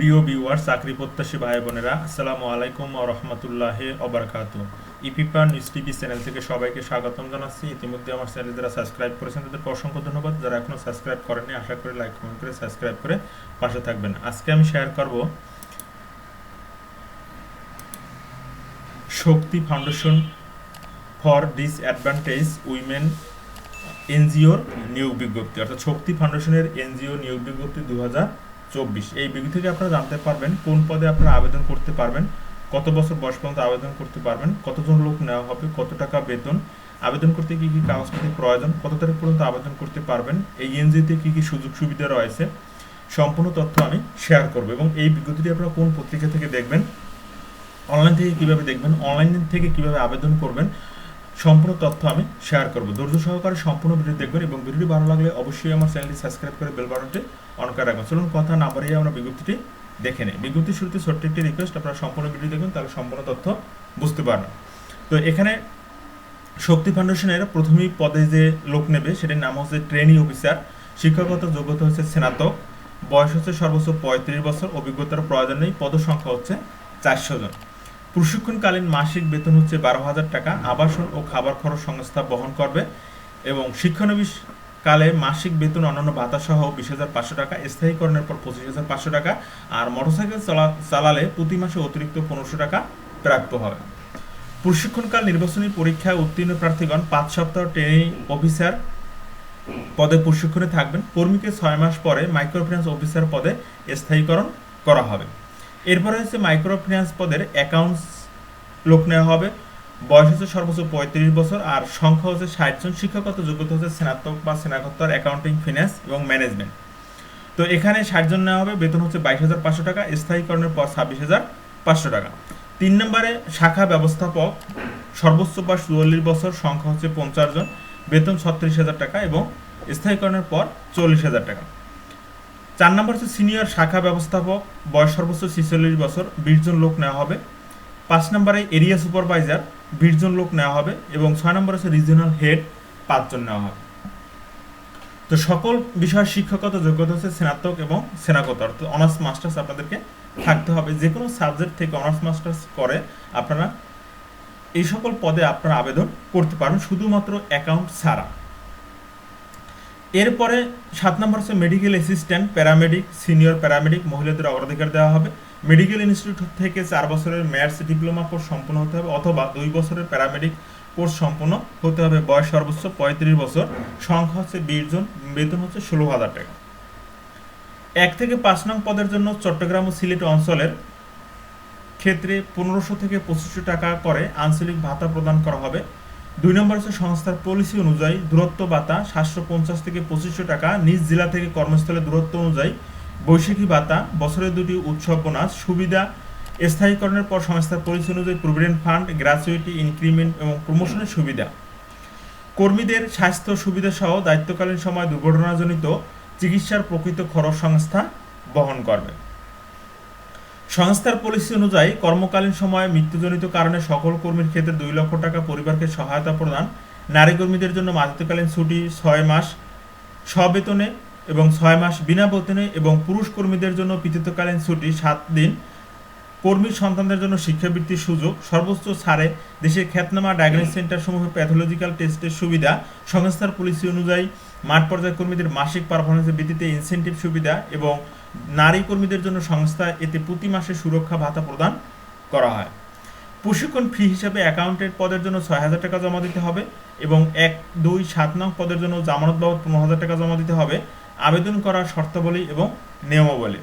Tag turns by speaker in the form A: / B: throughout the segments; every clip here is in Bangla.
A: প্রিয় ভিউয়ার চাকরি প্রত্যাশী ভাই বোনেরা, আসসালামু আলাইকুম ও রহমতুল্লাহ অবরাকাত ইপিপা নিউজ টিভি চ্যানেল থেকে সবাইকে স্বাগতম জানাচ্ছি। ইতিমধ্যে আমার চ্যানেল যারা সাবস্ক্রাইব করেছেন, তাদেরকে অসংখ্য ধন্যবাদ। যারা এখনও সাবস্ক্রাইব করেনি আশা করি লাইক কমেন্ট করে সাবস্ক্রাইব করে পাশে থাকবেন। আজকে আমি শেয়ার করব Shakti foundation for disadvantage women এনজিওর নিয়োগ বিজ্ঞপ্তি। অর্থাৎ শক্তি ফাউন্ডেশনের এনজিও নিয়োগ বিজ্ঞপ্তি দু চব্বিশ। এই বিজ্ঞপ্তি থেকে আপনারা জানতে পারবেন কোন পদে আপনারা আবেদন করতে পারবেন, কত বছর বয়স পর্যন্ত আবেদন করতে পারবেন, কতজন লোক নেওয়া হবে, কত টাকা বেতন, আবেদন করতে কী কী কাগজপত্র প্রয়োজন, কত তারিখ পর্যন্ত আবেদন করতে পারবেন, এই এনজিওতে কী কী সুযোগ সুবিধা রয়েছে, সম্পূর্ণ তথ্য আমি শেয়ার করব এবং এই বিজ্ঞপ্তিটি আপনারা কোন পত্রিকা থেকে দেখবেন অনলাইন থেকে কীভাবে দেখবেন অনলাইন থেকে কীভাবে আবেদন করবেন সম্পূর্ণ তথ্য আমি শেয়ার করব। ধৈর্য সহকারে সম্পূর্ণ ভিডিও দেখবেন এবং ভিডিওটি ভালো লাগলে অবশ্যই আমার চ্যানেলটি সাবস্ক্রাইব করে বেল বাটনটি অন করে রাখবেন। চলুন কথা না বাড়িয়ে আমরা বিজ্ঞপ্তিটি দেখে নিই। বিজ্ঞপ্তির শুরুতে ছোট্ট একটি রিকোয়েস্ট আপনারা সম্পূর্ণ ভিডিও দেখবেন, তাহলে সম্পূর্ণ তথ্য বুঝতে পারবেন। তো এখানে শক্তি ফাউন্ডেশনের প্রথমেই পদে যে লোক নেবে, সেটির নাম হচ্ছে ট্রেনি অফিসার শিক্ষাগত যোগ্যতা হচ্ছে স্নাতক, বয়স হচ্ছে সর্বোচ্চ পঁয়ত্রিশ বছর, অভিজ্ঞতার প্রয়োজন নেই পদ সংখ্যা হচ্ছে চারশো জন। প্রশিক্ষণকালীন মাসিক বেতন হচ্ছে বারো হাজার টাকা, আবাসন ও খাবার খরচ সংস্থা বহন করবে এবং শিক্ষানবিশ কালে মাসিক বেতন, অন্যান্য ভাতা সহ বিশ হাজার পাঁচশো টাকা, স্থায়ীকরণের পর পঁচিশ হাজার পাঁচশো টাকা আর মোটরসাইকেল চালা, চালালে প্রতি মাসে অতিরিক্ত পনেরোশো টাকা প্রাপ্য হবে। প্রশিক্ষণকাল নির্বাচনী পরীক্ষায় উত্তীর্ণ প্রার্থীগণ পাঁচ সপ্তাহ ট্রেনিং অফিসার পদে প্রশিক্ষণে থাকবেন। কর্মীকে ছয় মাস পরে মাইক্রোফিন্যান্স অফিসার পদে স্থায়ীকরণ করা হবে। এরপরে হচ্ছে মাইক্রো ফিন্যান্স পদের অ্যাকাউন্টস লোক নেওয়া হবে। বয়স হচ্ছে সর্বোচ্চ পঁয়ত্রিশ বছর আর সংখ্যা হচ্ছে ষাট জন। শিক্ষাগত যোগ্যতা হচ্ছে স্নাতক বা স্নাতকোত্তর, অ্যাকাউন্টিং, ফিন্যান্স এবং ম্যানেজমেন্ট। তো এখানে ষাট জন নেওয়া হবে, বেতন হচ্ছে বাইশ হাজার পাঁচশো টাকা, স্থায়ীকরণের পর ছাব্বিশ হাজার পাঁচশো টাকা। তিন নম্বরে শাখা ব্যবস্থাপক, সর্বোচ্চ বয়স চুয়াল্লিশ বছর, সংখ্যা হচ্ছে পঞ্চাশ জন, বেতন ছত্রিশ হাজার টাকা এবং স্থায়ীকরণের পর চল্লিশ হাজার টাকা। চার নম্বর হচ্ছে সিনিয়র শাখা ব্যবস্থাপক, বয়স সর্বোচ্চ ছিচল্লিশ বছর, বিশ জন লোক নেওয়া হবে। পাঁচ নম্বরে এরিয়া সুপারভাইজার, বিশ জন লোক নেওয়া হবে এবং ছয় নম্বর হচ্ছে রিজিওনাল হেড পাঁচজন নেওয়া হবে। তো সকল বিষয়ের শিক্ষাগত যোগ্যতা হচ্ছে স্নাতক এবং স্নাতকোত্তর। অর্থাৎ অনার্স, মাস্টার্স আপনাদেরকে থাকতে হবে। যে কোনো সাবজেক্ট থেকে অনার্স, মাস্টার্স করে আপনারা এই সকল পদে আপনারা আবেদন করতে পারেন। শুধুমাত্র অ্যাকাউন্ট ছাড়া। এরপরে সাত নম্বর হচ্ছে medical assistant paramedic senior paramedic মহিলাদের অগ্রাধিকার দেওয়া হবে। মেডিকেল ইনস্টিটিউট থেকে চার বছরের ম্যাথস ডিপ্লোমা কোর্স সম্পূর্ণ হতে হবে অথবা দুই বছরের প্যারামেডিক কোর্স সম্পূর্ণ হতে হবে। বয়স সর্বোচ্চ পঁয়ত্রিশ বছর, সংখ্যা হচ্ছে বিশ জন, বেতন হচ্ছে ষোলো হাজার টাকা। এক থেকে পাঁচ নং পদের জন্য চট্টগ্রাম ও সিলেট অঞ্চলের ক্ষেত্রে পনেরোশো থেকে পঁচিশশো টাকা করে আঞ্চলিক ভাতা প্রদান করা হবে। দুই নম্বর হচ্ছে সংস্থার পলিসি অনুযায়ী দূরত্ব ভাতা সাতশো পঞ্চাশ থেকে পঁচিশশো টাকা নিজ জেলা থেকে কর্মস্থলে দূরত্ব অনুযায়ী বৈশাখী ভাতা বছরের দুটি উৎসব বোনাস, সুবিধা স্থায়ীকরণের পর সংস্থার পলিসি অনুযায়ী প্রভিডেন্ট ফান্ড গ্র্যাচুইটি ইনক্রিমেন্ট এবং প্রমোশনের সুবিধা। কর্মীদের স্বাস্থ্য সুবিধা সহ দায়িত্বকালীন সময় দুর্ঘটনাজনিত চিকিৎসার প্রকৃত খরচ সংস্থা বহন করবে। সংস্থার পলিসি অনুযায়ী কর্মকালীন সময়ে মৃত্যুজনিত কারণে সকল কর্মীর ক্ষেত্রে দুই লক্ষ টাকা পরিবারকে সহায়তা প্রদান, নারী কর্মীদের জন্য মাতৃত্বকালীন ছুটি ছয় মাস সবেতনে এবং ছয় মাস বিনা বেতনে এবং পুরুষ কর্মীদের জন্য পিতৃত্বকালীন ছুটি সাত দিন। কর্মী সন্তানদের জন্য শিক্ষাবৃত্তির সুযোগ, সর্বোচ্চ ছাড়ে দেশের খ্যাতনামা ডায়াগনোস সেন্টার সমূহ প্যাথোলজিক্যাল টেস্টের সুবিধা, সংস্থার পলিসি অনুযায়ী মাঠ পর্যায়ে কর্মীদের মাসিক পারফরমেন্সের ভিত্তিতে ইনসেন্টিভ সুবিধা এবং নারী কর্মীদের জন্য সংস্থা এতে প্রতি মাসে সুরক্ষা ভাতা প্রদান করা হয়। প্রশিক্ষণ ফি হিসাবে অ্যাকাউন্টেন্ট পদের জন্য ছয় হাজার টাকা জমা দিতে হবে এবং এক, দুই, সাত নং পদের জন্য জামানত বাবদ পনেরো হাজার টাকা জমা দিতে হবে। আবেদন করার শর্তাবলী এবং নিয়মাবলী।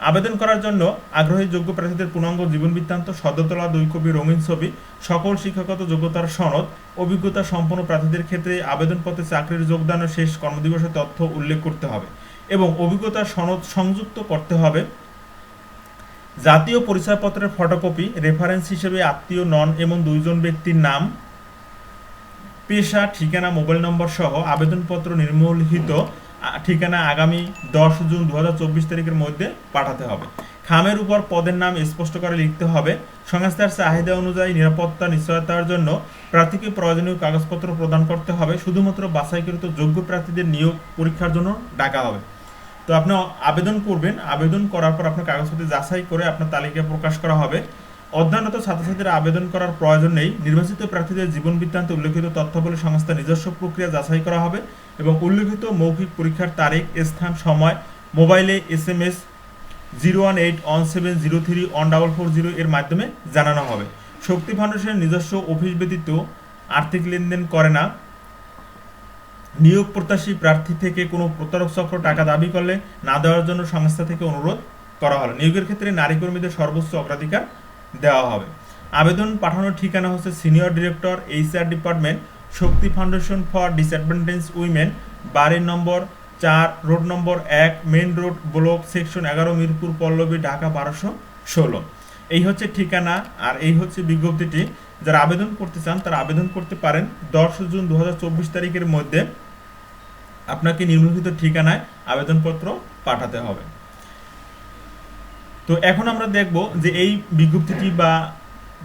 A: আবেদন করার জন্য আগ্রহী যোগ্য প্রার্থীদের পূর্ণাঙ্গ জীবন বৃত্তান্ত, সদ্যতলা দুই কপি রঙিন ছবি, সকল শিক্ষাগত যোগ্যতার সনদ, অভিজ্ঞতা সম্পন্ন প্রার্থীদের ক্ষেত্রে আবেদনপত্রে চাকরির যোগদানের শেষ কর্মদিবসের তথ্য উল্লেখ করতে হবে। এবং অভিজ্ঞতার সনদ সংযুক্ত করতে হবে। জাতীয় পরিচয়পত্রের ফটোকপি রেফারেন্স হিসেবে আত্মীয় নন এবং দুইজন ব্যক্তির নাম, পেশা, ঠিকানা মোবাইল নম্বর সহ আবেদনপত্র নির্মলিখিত ঠিকানা আগামী দশ জুন দু হাজার চব্বিশ তারিখের মধ্যে পাঠাতে হবে। খামের উপর পদের নাম স্পষ্ট করে লিখতে হবে। সংস্থার চাহিদা অনুযায়ী নিরাপত্তা, নিশ্চয়তার জন্য প্রার্থীকে প্রয়োজনীয় কাগজপত্র প্রদান করতে হবে। শুধুমাত্র বাছাইকৃত যোগ্য প্রার্থীদের নিয়োগ পরীক্ষার জন্য ডাকা হবে। তো আপনি আবেদন করবেন, আবেদন করার পর আপনার কাগজপত্র যাচাই করে আপনার তালিকা প্রকাশ করা হবে। অধ্যয়নরত ছাত্রছাত্রীরা আবেদন করার প্রয়োজন নেই। নির্বাচিত প্রার্থীদের জীবন বৃত্তান্তে, উল্লেখিত তথ্যাবলী সংস্থার নিজস্ব প্রক্রিয়া যাচাই করা হবে এবং উল্লেখিত মৌখিক পরীক্ষার তারিখ, স্থান, সময়, মোবাইলে S M S zero one eight one seven zero three one double four zero এর মাধ্যমে জানানো হবে। শক্তি ফাউন্ডেশনের নিজস্ব অফিস ব্যতীত আর্থিক লেনদেন করে না। নিয়োগ প্রত্যাশী প্রার্থী থেকে কোনো প্রতারক চক্র টাকা দাবি করলে না দেওয়ার জন্য সংস্থা থেকে অনুরোধ করা হলো। নিয়োগের ক্ষেত্রে নারী কর্মীদের সর্বোচ্চ অগ্রাধিকার দেওয়া হবে। আবেদন পাঠানোর ঠিকানা হচ্ছে senior director, HR department, Shakti foundation for disadvantage women, বাড়ির নম্বর চার, রোড নম্বর এক মেন রোড, ব্লক সেকশন এগারো, মিরপুর, পল্লবী, ঢাকা বারোশো ষোলো। এই হচ্ছে ঠিকানা আর এই হচ্ছে বিজ্ঞপ্তিটি। যারা আবেদন করতে চান, তারা আবেদন করতে পারেন। দশ জুন দুহাজার চব্বিশ তারিখের মধ্যে আপনাকে নিম্নলিখিত ঠিকানায় আবেদনপত্র পাঠাতে হবে। তো এখন আমরা দেখব যে এই বিজ্ঞপ্তিটি বা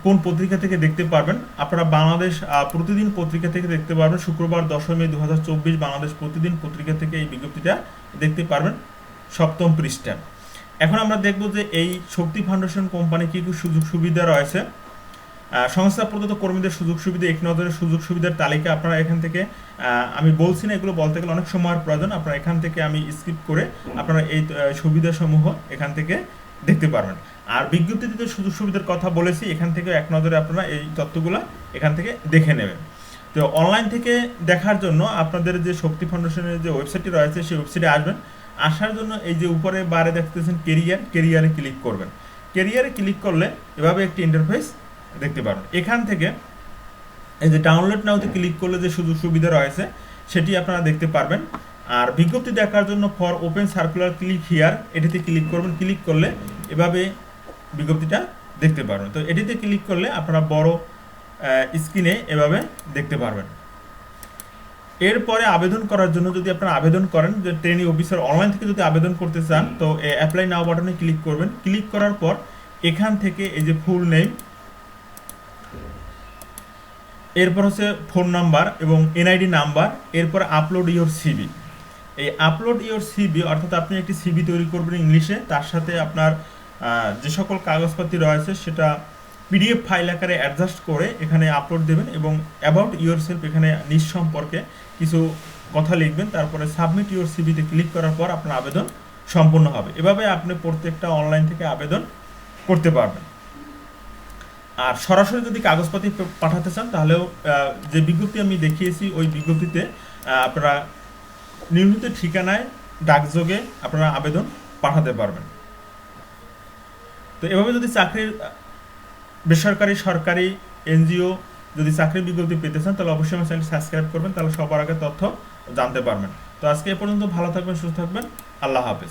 A: কোন পত্রিকা থেকে দেখতে পারবেন। আপনারা বাংলাদেশ প্রতিদিন পত্রিকা থেকে দেখতে পারবেন। শুক্রবার দশই মে দু হাজার চব্বিশ বাংলাদেশ প্রতিদিন পত্রিকা থেকে এই বিজ্ঞপ্তিটা দেখতে পারবেন। সপ্তম পৃষ্ঠা। এখন আমরা দেখব যে এই শক্তি ফাউন্ডেশন কোম্পানি কি কি সুযোগ সুবিধা রয়েছে। সংস্থা প্রদত্ত কর্মীদের সুযোগ সুবিধা এক নজরের সুযোগ সুবিধার তালিকা আপনারা এখান থেকে আমি বলছি না এগুলো বলতে গেলে অনেক সময়ের প্রয়োজন, আপনারা এখান থেকে আমি স্কিপ করে আপনারা এই সুবিধাসমূহ এখান থেকে দেখতে পারবেন। আর বিজ্ঞপ্তিতে যে সুযোগ সুবিধার কথা বলেছি, এখান থেকে এক নজরে আপনারা এই তথ্যগুলো এখান থেকে দেখে নেবেন। তো অনলাইন থেকে দেখার জন্য আপনাদের যে শক্তি ফাউন্ডেশনের যে ওয়েবসাইটটি রয়েছে, সেই ওয়েবসাইটে আসবেন। আসার জন্য এই যে উপরে বারে দেখতেছেন কেরিয়ার কেরিয়ারে ক্লিক করবেন। কেরিয়ারে ক্লিক করলে এভাবে একটি ইন্টারফেস দেখতে পারবেন এখান থেকে এই যে ডাউনলোড নাওতে ক্লিক করলে যে সুযোগ সুবিধা রয়েছে, সেটি আপনারা দেখতে পারবেন। আর বিজ্ঞপ্তি দেখার জন্য for open circular click here এটিতে ক্লিক করবেন। ক্লিক করলে এভাবে বিজ্ঞপ্তিটা দেখতে পারবেন। তো এটিতে ক্লিক করলে আপনারা বড় স্ক্রিনে এভাবে দেখতে পারবেন। এরপরে আবেদন করার জন্য যদি আপনারা আবেদন করেন, যে ট্রেনিং অফিসার অনলাইন থেকে যদি আবেদন করতে চান, তো অ্যাপ্লাই নাও বাটনে ক্লিক করবেন। ক্লিক করার পর এখান থেকে এই যে ফুল নেম এরপর হচ্ছে ফোন নাম্বার এবং এনআইডি নাম্বার এরপর আপলোড ইওর সিবি এই আপলোড ইওর সিবি অর্থাৎ আপনি একটি সিবি তৈরি করবেন ইংলিশে, তার সাথে আপনার যে সকল কাগজপাতি রয়েছে সেটা পিডিএফ ফাইল আকারে অ্যাডজাস্ট করে এখানে আপলোড দেবেন এবং অ্যাবাউট ইওর সেলফ এখানে নিজ সম্পর্কে কিছু কথা লিখবেন, তারপরে সাবমিট ইওর সিবিতে ক্লিক করার পর আপনার আবেদন সম্পূর্ণ হবে। এভাবে আপনি প্রত্যেকটা অনলাইন থেকে আবেদন করতে পারবেন। আর সরাসরি যদি কাগজপাতি পাঠাতে চান, তাহলেও যে বিজ্ঞপ্তি আমি দেখিয়েছি, ওই বিজ্ঞপ্তিতে আপনারা নির্মিত ঠিকানায়, ডাকযোগে আপনারা আবেদন পাঠাতে পারবেন। তো এভাবে যদি চাকরির বেসরকারি, সরকারি, এনজিও যদি চাকরির বিজ্ঞপ্তি পেতে চান, তাহলে অবশ্যই আমার চ্যানেলটি সাবস্ক্রাইব করবেন, তাহলে সবার আগে তথ্য জানতে পারবেন। তো আজকে এ পর্যন্ত ভালো থাকবেন, সুস্থ থাকবেন, আল্লাহ হাফেজ।